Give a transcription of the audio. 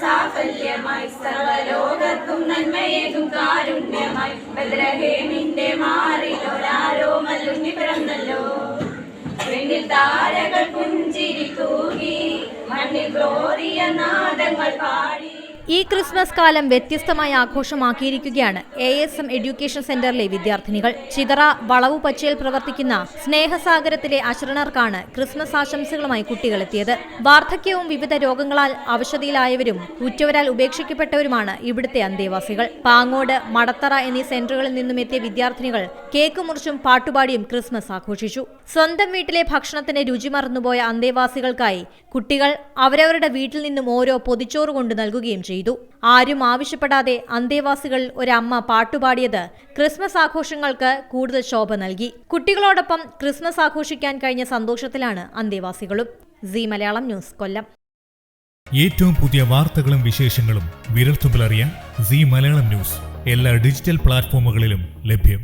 സാഫല്യമായി സർവലോകർക്കും നന്മയേകും കാരുണ്യമായി. ബദ്രഹേമിന്റെ മാറിലൊരാരോമലുണ്ണി പിറന്നല്ലോ. പെണ്ണിൽ താരകൾ പുഞ്ചിരി തൂകി മണ്ണിൽ ഗ്ലോറിയ നാദങ്ങൾ പാടി ഈ ക്രിസ്മസ് കാലം വ്യത്യസ്തമായി ആഘോഷമാക്കിയിരിക്കുകയാണ് എ എസ് എം എഡ്യൂക്കേഷൻ സെന്ററിലെ വിദ്യാർത്ഥിനികൾ. ചിതറ വളവു പച്ചയിൽ പ്രവർത്തിക്കുന്ന സ്നേഹസാഗരത്തിലെ അശരണർക്കാണ് ക്രിസ്മസ് ആശംസകളുമായി കുട്ടികളെത്തിയത്. വാർദ്ധക്യവും വിവിധ രോഗങ്ങളാൽ അവശതയിലായവരും ഉറ്റവരാൽ ഉപേക്ഷിക്കപ്പെട്ടവരുമാണ് ഇവിടുത്തെ അന്തേവാസികൾ. പാങ്ങോട് മടത്തറ എന്നീ സെന്ററുകളിൽ നിന്നും എത്തിയ വിദ്യാർത്ഥിനികൾ കേക്ക് മുറിച്ചും പാട്ടുപാടിയും ക്രിസ്മസ് ആഘോഷിച്ചു. സ്വന്തം വീട്ടിലെ ഭക്ഷണത്തിന് രുചി മറന്നുപോയ അന്തേവാസികൾക്കായി കുട്ടികൾ അവരവരുടെ വീട്ടിൽ നിന്നും ഓരോ പൊതിച്ചോറ് കൊണ്ട് നൽകുകയും ചെയ്തു. ആരും ആവശ്യപ്പെടാതെ അന്തേവാസികളിൽ ഒരമ്മ പാട്ടുപാടിയത് ക്രിസ്മസ് ആഘോഷങ്ങൾക്ക് കൂടുതൽ ശോഭ നൽകി. കുട്ടികളോടൊപ്പം ക്രിസ്മസ് ആഘോഷിക്കാൻ കഴിഞ്ഞ സന്തോഷത്തിലാണ് അന്തേവാസികളും. C Malayalam news Kollam. ഏറ്റവും പുതിയ വാർത്തകളും വിശേഷങ്ങളും വിരൽത്തുമ്പിലറിയാൻ സി മലയാളം ന്യൂസ് എല്ലാ ഡിജിറ്റൽ പ്ലാറ്റ്ഫോമുകളിലും ലഭ്യം.